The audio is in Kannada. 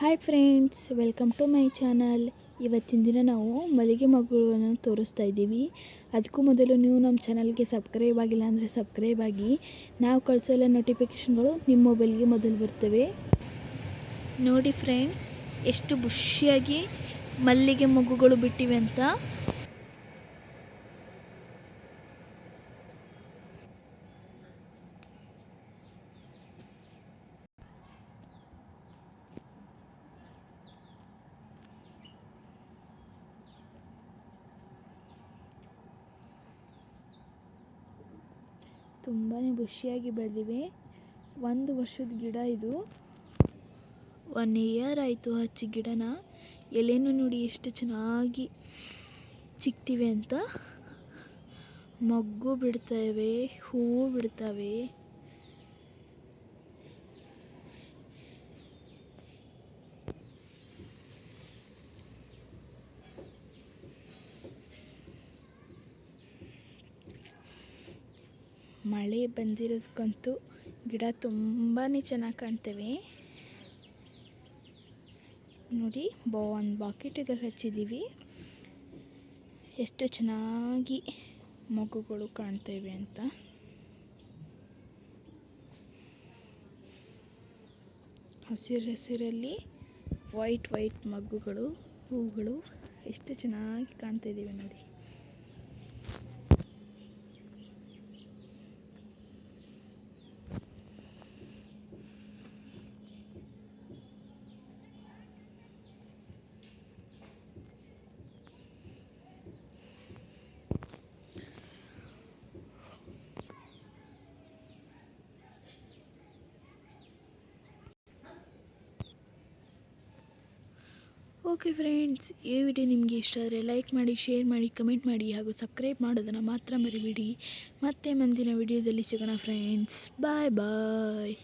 Hi friends, welcome to my channel. ಇವತ್ತಿನ ದಿನ ನಾವು ಮಲ್ಲಿಗೆ ಮಗುಗಳನ್ನು ತೋರಿಸ್ತಾ ಇದ್ದೀವಿ. ಅದಕ್ಕೂ ಮೊದಲು ನೀವು ನಮ್ಮ ಚಾನಲ್ಗೆ ಸಬ್ಸ್ಕ್ರೈಬ್ ಆಗಿಲ್ಲ ಅಂದರೆ ಸಬ್ಸ್ಕ್ರೈಬ್ ಆಗಿ. ನಾವು ಕಳಿಸೋ ಎಲ್ಲ ನೋಟಿಫಿಕೇಷನ್ಗಳು ನಿಮ್ಮ ಮೊಬೈಲ್ಗೆ ಮೊದಲು ಬರ್ತವೆ. ನೋಡಿ ಫ್ರೆಂಡ್ಸ್, ಎಷ್ಟು ಖುಷಿಯಾಗಿ ಮಲ್ಲಿಗೆ ಮಗುಗಳು ಬಿಟ್ಟಿವೆ ಅಂತ. ತುಂಬಾ ಖುಷಿಯಾಗಿ ಬೆಳೆದಿವೆ. ಒಂದು ವರ್ಷದ ಗಿಡ ಇದು. ಒನ್ ಇಯರ್ ಆಯಿತು ಹಚ್ಚಿ ಗಿಡನ. ಎಲೆನೂ ನೋಡಿ ಎಷ್ಟು ಚೆನ್ನಾಗಿ ಚಿಕ್ತಿವೆ ಅಂತ. ಮೊಗ್ಗು ಬಿಡ್ತವೆ, ಹೂವು ಬಿಡ್ತವೆ. ಮಳೆ ಬಂದಿರೋದಕ್ಕಂತೂ ಗಿಡ ತುಂಬಾ ಚೆನ್ನಾಗಿ ಕಾಣ್ತವೆ. ನೋಡಿ, ಬಾ ಒಂದು ಬಾಕೆಟಲ್ಲಿ ಹಚ್ಚಿದ್ದೀವಿ ಎಷ್ಟು ಚೆನ್ನಾಗಿ ಮಗುಗಳು ಕಾಣ್ತವೆ ಅಂತ. ಹಸಿರು ಹಸಿರಲ್ಲಿ ವೈಟ್ ವೈಟ್ ಮಗ್ಗುಗಳು ಹೂಗಳು ಎಷ್ಟು ಚೆನ್ನಾಗಿ ಕಾಣ್ತಾ ಇದ್ದೀವಿ ನೋಡಿ. ಓಕೆ ಫ್ರೆಂಡ್ಸ್ ಈ ವಿಡಿಯೋ ನಿಮಗೆ ಇಷ್ಟ ಆದರೆ ಲೈಕ್ ಮಾಡಿ ಶೇರ್ ಮಾಡಿ ಕಮೆಂಟ್ ಮಾಡಿ ಹಾಗೂ ಸಬ್ಸ್ಕ್ರೈಬ್ ಮಾಡೋದನ್ನು ಮಾತ್ರ ಮರಿಬೇಡಿ. ಮತ್ತೆ ಮುಂದಿನ ವಿಡಿಯೋದಲ್ಲಿ ಸಿಗೋಣ ಫ್ರೆಂಡ್ಸ್ ಬಾಯ್ ಬಾಯ್